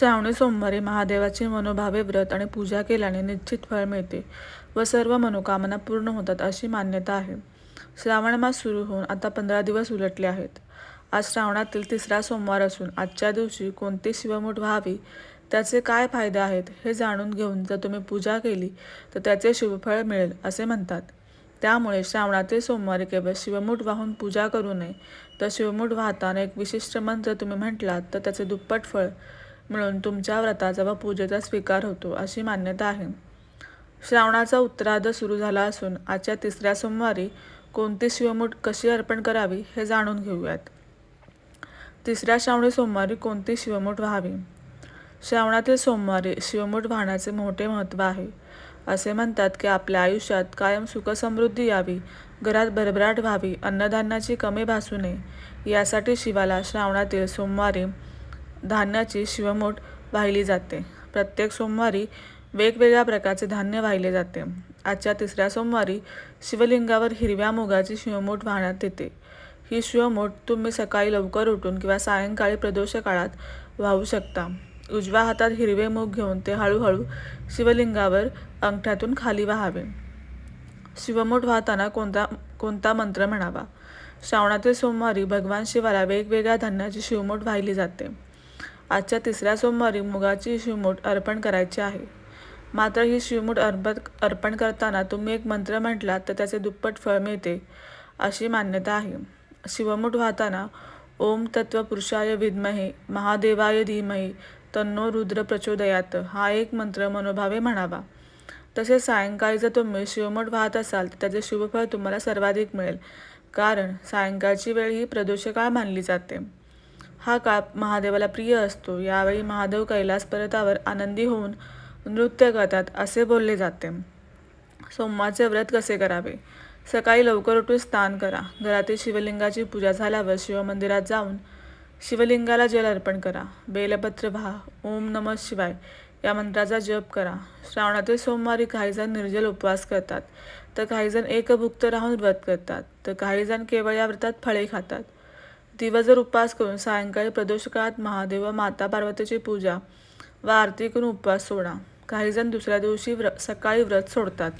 श्रावणी सोमवारी महादेवाचे मनोभावे व्रत आणि पूजा केल्याने निश्चित फळ मिळते व सर्व मनोकामना पूर्ण होतात अशी मान्यता आहे. श्रावण मास सुरू होऊन आता पंधरा दिवस उलटले आहेत. आज श्रावणातील तिसरा सोमवार असून आजच्या दिवशी कोणती शिवमूठ व्हावी त्याचे काय फायदे आहेत हे जाणून घेऊन जर तुम्ही पूजा केली तर त्याचे शुभफळ मिळेल असे म्हणतात. त्यामुळे श्रावणातील सोमवारी केवळ शिवमूठ वाहून पूजा करू नये. तर शिवमूठ वाहताना एक विशिष्ट मंत्र तुम्ही म्हटलात तर त्याचे दुप्पट फळ मिळून तुमच्या व्रताचा व पूजेचा स्वीकार होतो अशी मान्यता आहे. श्रावणाचा उत्तरार्ध सुरू झाला असून आजच्या तिसऱ्या सोमवारी कोणती शिवमूठ कशी अर्पण करावी हे जाणून घेऊयात. तिसऱ्या श्रावणी सोमवारी कोणती शिवमूठ व्हावी? श्रावणातील सोमवारी शिवमूठ वाहण्याचे मोठे महत्त्व आहे. असे म्हणतात की आपल्या आयुष्यात कायम सुखसमृद्धी यावी घरात भरभराट व्हावी अन्नधान्याची कमी भासू नये. यासाठी शिवाला श्रावणातील सोमवारी धान्याची शिवमोठ वाहिली जाते. प्रत्येक सोमवारी वेगवेगळ्या प्रकारचे धान्य वाहिले जाते. आजच्या तिसऱ्या सोमवारी शिवलिंगावर हिरव्या मुगाची शिवमूठ वाहण्यात येते. ही शिवमोठ तुम्ही सकाळी लवकर उठून किंवा सायंकाळी प्रदोष काळात वाहू शकता. उजव्या हातात हिरवे मूग घेऊन ते हळूहळू शिवलिंगावर अंगठ्यातून खाली वाहावे. शिवमोठ वाहताना कोणता कोणता मंत्र म्हणावा? श्रावणातील सोमवारी भगवान शिवाला वेगवेगळ्या धान्याची शिवमूठ वाहिली जाते. आजच्या तिसऱ्या सोमवारी मुगाची शिवमूठ अर्पण करायची आहे. मात्र ही शिवमूठ अर्पण अर्पण करताना तुम्ही एक मंत्र म्हटलात तर त्याचे दुप्पट फळ मिळते अशी मान्यता आहे. शिवमूठ वाहताना ओम तत्वपुरुषाय विद्महे महादेवाय धीमहे तन्नो रुद्र प्रचोदयात हा एक मंत्र मनोभावे म्हणावा. तसेच सायंकाळी जर तुम्ही शिवमूठ वाहत असाल तर त्याचे शुभफळ तुम्हाला सर्वाधिक मिळेल कारण सायंकाळची वेळ ही प्रदोषकाळ मानली जाते. हा काळ महादेवाला प्रिय असतो. यावेळी महादेव कैलास पर्वतावर आनंदी होऊन नृत्य करतात असे बोलले जाते. सोमवारचे व्रत कसे करावे? सकाळी लवकर उठून स्नान करा. घरातील शिवलिंगाची पूजा झाल्यावर शिवमंदिरात जाऊन शिवलिंगाला जल अर्पण करा. बेलपत्र व्हा. ओम नमः शिवाय या मंत्राचा जप करा. श्रावणातील सोमवारी काहीजण निर्जल उपवास करतात. तर काहीजण एकभुक्त राहून व्रत करतात. तर काहीजण केवळ या व्रतात फळे खातात. दिवसभर उपवास करून सायंकाळी प्रदोष काळात महादेव व माता पार्वतीची पूजा व आरती करून उपवास सोडा काहीजण दुसऱ्या दिवशी व्र सकाळी व्रत सोडतात.